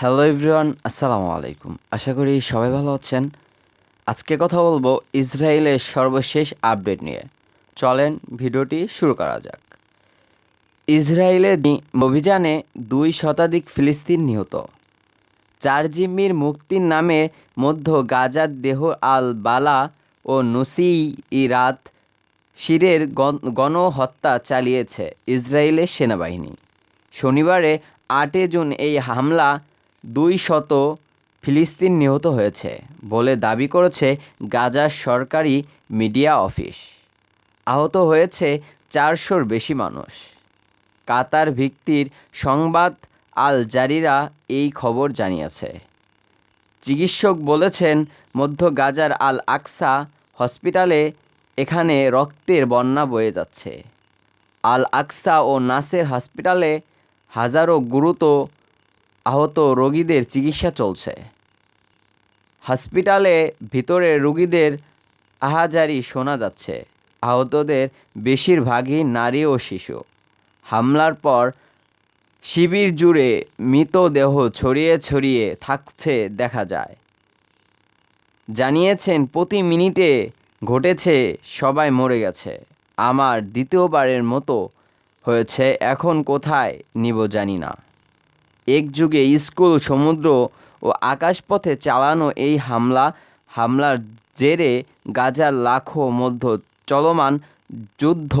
Hello everyone আসসালামু আলাইকুম। আশা করি সবাই ভালো আছেন। আজকে কথা বলব ইসরায়েলের সর্বশেষ আপডেট নিয়ে। চলেন ভিডিওটি শুরু করা যাক। ইসরায়েলের অভিযানে দুই শতাধিক ফিলিস্তিন নিহত। চার জিম্মির মুক্তির নামে মধ্য গাজার দেহ আল বালা ও নুসি ইরাত শিরের গণ- গণহত্যা চালিয়েছে ইসরায়েলের সেনাবাহিনী। শনিবারে আটে জুন এই হামলা দুই শত ফিলিস্তিন নিহত হয়েছে বলে দাবি করেছে গাজার সরকারি মিডিয়া অফিস। আহত হয়েছে চারশোর বেশি মানুষ। কাতার ভিত্তির সংবাদ আল জারিরা এই খবর জানিয়েছে। চিকিৎসক বলেছেন, মধ্য গাজার আল আকসা হসপিটালে এখানে রক্তের বন্যা বয়ে যাচ্ছে। আল আকসা ও নাসের হসপিটালে হাজারো গুরুতর আহত রোগীদের চিকিৎসা চলছে। হসপিটালে ভিতরে রোগীদের আহাজারি শোনা যাচ্ছে। আহতদের বেশিরভাগই নারী ও শিশু। হামলার পর শিবির জুড়ে মৃতদেহ ছড়িয়ে ছড়িয়ে থাকছে দেখা যায়। জানিয়েছেন, প্রতি মিনিটে ঘটেছে সবাই মরে গেছে। আমার দ্বিতীয়বারের মতো হয়েছে, এখন কোথায় নিব জানি না। এক যুগে স্কুল, সমুদ্র ও আকাশপথে চালানো এই হামলা, হামলার জেরে গাজার লাখো মধ্য চলমান যুদ্ধ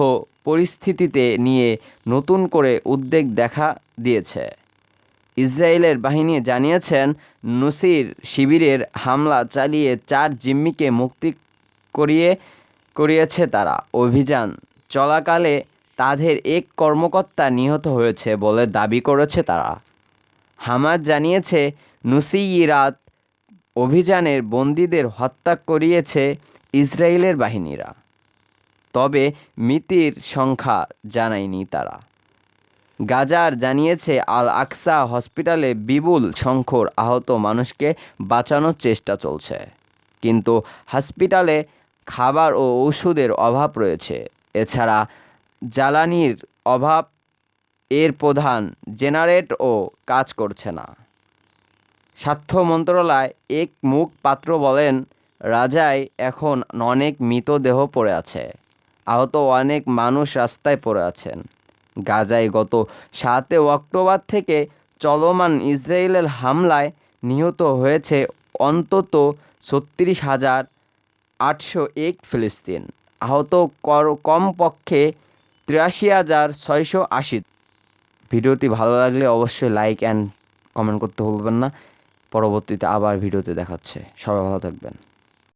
পরিস্থিতিতে নিয়ে নতুন করে উদ্বেগ দেখা দিয়েছে। ইসরায়েলের বাহিনী জানিয়েছেন, নুসির শিবিরের হামলা চালিয়ে চার জিম্মিকে মুক্তি করিয়ে, করিয়েছে তারা। অভিযান চলাকালে তাদের এক কর্মকর্তা নিহত হয়েছে বলে দাবি করেছে তারা। হামাদ জানিয়েছে, নুসিইরাত অভিযানের বন্দীদের হত্যা করিয়েছে ইসরায়েলের বাহিনীরা। তবে মৃতের সংখ্যা জানায়নি তারা। গাজার জানিয়েছে আল আকসা হসপিটালে বিপুল সংখ্যর আহত মানুষকে বাঁচানোর চেষ্টা চলছে। কিন্তু হসপিটালে খাবার ও ওষুধের অভাব রয়েছে। এছাড়া জ্বালানির অভাব এর প্রধান জেনারেটও কাজ করছে না। স্বাস্থ্য মন্ত্রণালয় এক মুখপাত্র বলেন, রাজায় এখন অনেক মৃতদেহ পড়ে আছে। আহত অনেক মানুষ রাস্তায় পড়ে আছেন। গাজায় গত সাতই অক্টোবর থেকে চলমান ইসরায়েলের হামলায় নিহত হয়েছে অন্তত ছত্রিশ হাজার আটশো এক ফিলিস্তিন। আহত কমপক্ষে তিরাশি হাজার ছয়শো আশি ভিডিওটি ভালো লাগলে অবশ্যই লাইক অ্যান্ড কমেন্ট করতে ভুলবেন না। পরবর্তীতে আবার ভিডিওতে দেখাচ্ছে। সবাই ভালো থাকবেন।